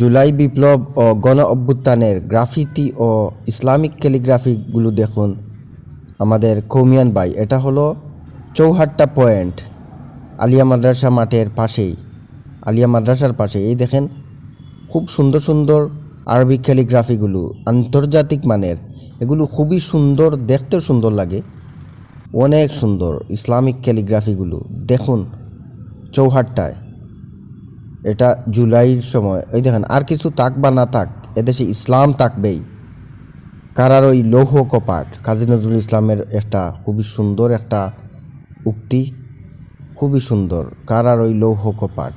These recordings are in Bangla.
জুলাই বিপ্লব ও গণ অভ্যুত্থানের গ্রাফিতি ও ইসলামিক ক্যালিগ্রাফিগুলো দেখুন। আমাদের কৌমিয়ান বাই এটা হলো চৌহাট্টা পয়েন্ট, আলিয়া মাদ্রাসা মাঠের পাশেই। আলিয়া মাদ্রাসার পাশে এই দেখেন, খুব সুন্দর সুন্দর আরবিক ক্যালিগ্রাফিগুলো, আন্তর্জাতিক মানের। এগুলো খুবই সুন্দর, দেখতেও সুন্দর লাগে। অনেক সুন্দর ইসলামিক ক্যালিগ্রাফিগুলো। দেখুন, চৌহাট্টায়। এটা জুলাইয়ের সময়। ওই দেখেন, আর কিছু তাক বা না তাক এদেশে ইসলাম তাকবেই কারার ওই লৌহ কপাট, কাজী নজরুল ইসলামের একটা খুবই সুন্দর একটা উক্তি, খুবই সুন্দর। কারার ওই লৌহ কপাট,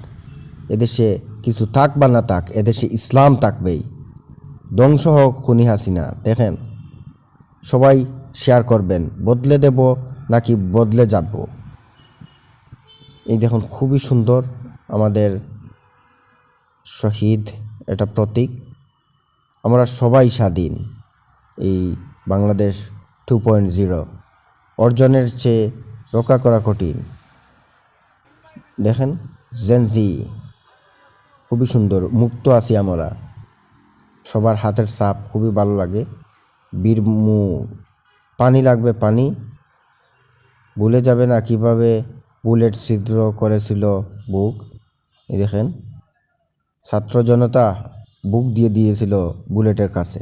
এদেশে কিছু তাক বা না তাক এদেশে ইসলাম তাকবেই ধ্বংস হোক খুনি হাসিনা, দেখেন, সবাই শেয়ার করবেন, বদলে দেব নাকি বদলে যাব? এই দেখুন, খুবই সুন্দর আমাদের শহীদ, এটা প্রতীক। আমরা সবাই স্বাধীন এই বাংলাদেশ টু পয়েন্ট জিরো অর্জনের চেয়ে রক্ষা করা কঠিন। দেখেন জেনজি খুবই সুন্দর, মুক্ত আছি আমরা। সবার হাতের সাপ খুবই ভালো লাগে। বীর মু, পানি লাগবে পানি। ভুলে যাবে না কীভাবে বুলেট ছিদ্র করেছিল বুক। এই দেখেন ছাত্র জনতা বুক দিয়ে দিয়েছিল বুলেটের কাছে।